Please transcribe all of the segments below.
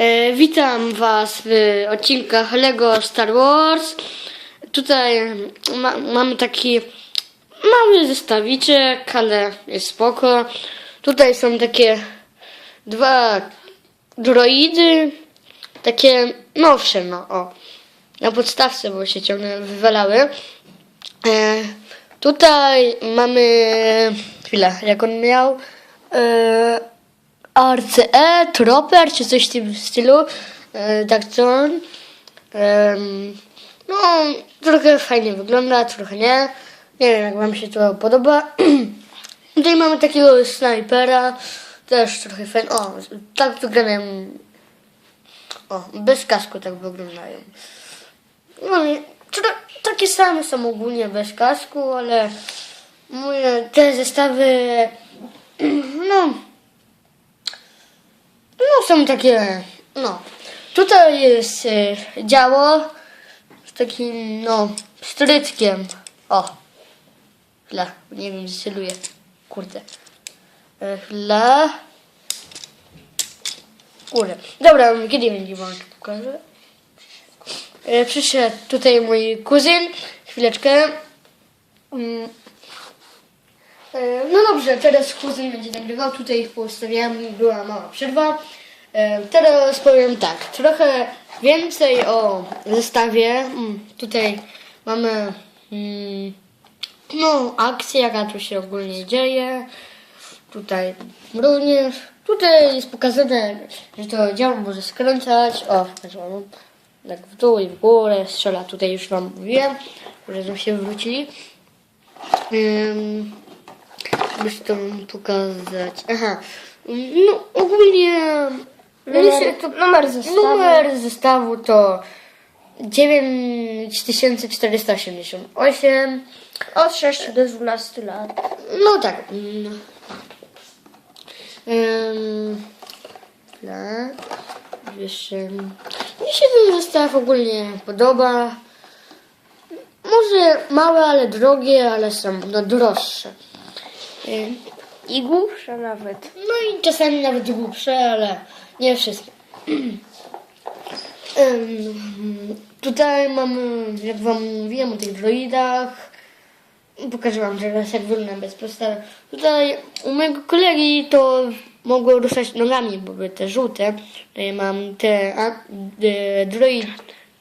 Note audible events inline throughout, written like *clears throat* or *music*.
E, witam Was w odcinkach Lego Star Wars. Tutaj ma, mamy taki mały zestawiczek, ale jest spoko. Tutaj są takie dwa droidy, takie nowsze, no o. Na podstawce, bo się ciągle wywalały. E, tutaj mamy, chwilę, jak on miał? E, RCE, Tropper, czy coś w tym stylu. E, tak. Em, no, trochę fajnie wygląda, trochę nie. Nie wiem, jak wam się to podoba. *clears throat* Tutaj mamy takiego snajpera, też trochę fajny. O, tak wyglądają. O, bez kasku tak wyglądają. No i tra- takie same są ogólnie bez kasku, ale moje te zestawy, *clears throat* no są takie, no. Tutaj jest e, działo z takim, no, strytkiem. O, chwila, nie wiem, celuję. Kurde. E, Chwila. Kurde. Dobra, kiedy będzie wam to pokażę? E, Przyszedł tutaj mój kuzyn. Chwileczkę. Mm. E, No dobrze, teraz kuzyn będzie nagrywał. Tutaj ich poustawiałem, była mała przerwa. Teraz powiem tak, trochę więcej o zestawie. Mm, Tutaj mamy mm, no, akcję, jaka tu się ogólnie dzieje. Tutaj również. Tutaj jest pokazane, że to działo może skręcać. O, tak w dół i w górę strzela. Tutaj już wam mówiłem, że się wrócili. Um, Muszę to pokazać. Aha. No ogólnie Numer, numer zestawu. numer zestawu to 9488. Od 6 do 12 lat. No tak. Ym, tak. Wiesz, mi się ten zestaw ogólnie podoba. Może małe, ale drogie, ale są no, droższe. I głupsze nawet. No i czasami nawet głupsze, ale nie wszystkie. *clears throat* Tutaj mamy, jak wam mówiłem o tych droidach, pokażę wam teraz jak wygląda bez podstawy. Tutaj u mojego kolegi to mogło ruszać nogami, bo były te żółte. Tutaj mam te a, e, droid,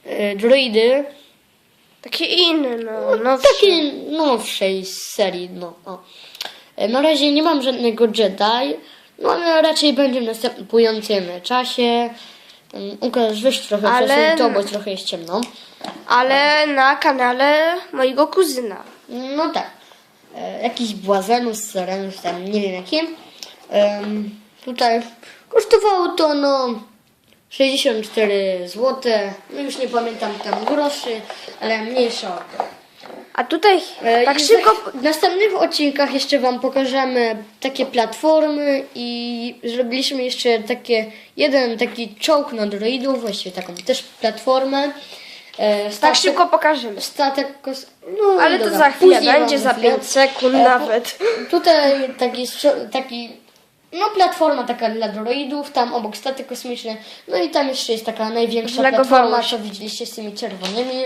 e, droidy, Takie inne, no. no takiej nowszej serii, no. O. E, Na razie nie mam żadnego Jedi, no ale raczej będzie w następującym czasie. Um, Łukasz, weź trochę Ale- ale... to, bo trochę jest ciemno. Ale na kanale mojego kuzyna. No tak. E, jakiś błazenus, serenus, tam nie wiem jakim. Em, tutaj kosztowało to no 64 zł. No już nie pamiętam tam groszy, ale mniejsza o to. A tutaj E, tak i szybko... W następnych odcinkach jeszcze Wam pokażemy takie platformy i zrobiliśmy jeszcze takie, jeden taki czołg na droidów, właściwie taką też platformę. E, Tak statek- szybko pokażemy. Statek kos... no, Ale to dobra, za chwilę, później będzie wam za chwilę. 5 sekund E, nawet. *laughs* Tutaj taki, strzo- taki no platforma taka dla droidów, tam obok statek kosmiczny, no i tam jeszcze jest taka największa Zlagowało platforma, co widzieliście z tymi czerwonymi.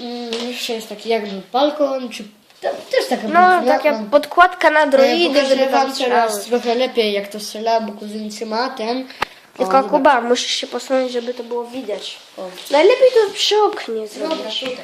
Mm, jeszcze jest taki jakby balkon, czy tam też taka No, balkona, taka podkładka na droidy, Pokażę żeby tam wam teraz strzelały. trochę lepiej jak to strzela, bo kuzyn trzyma ten. Tylko O, Kuba, musisz się posunąć, żeby to było widać. O. Najlepiej to przy oknie Dobra, zrobić. tutaj.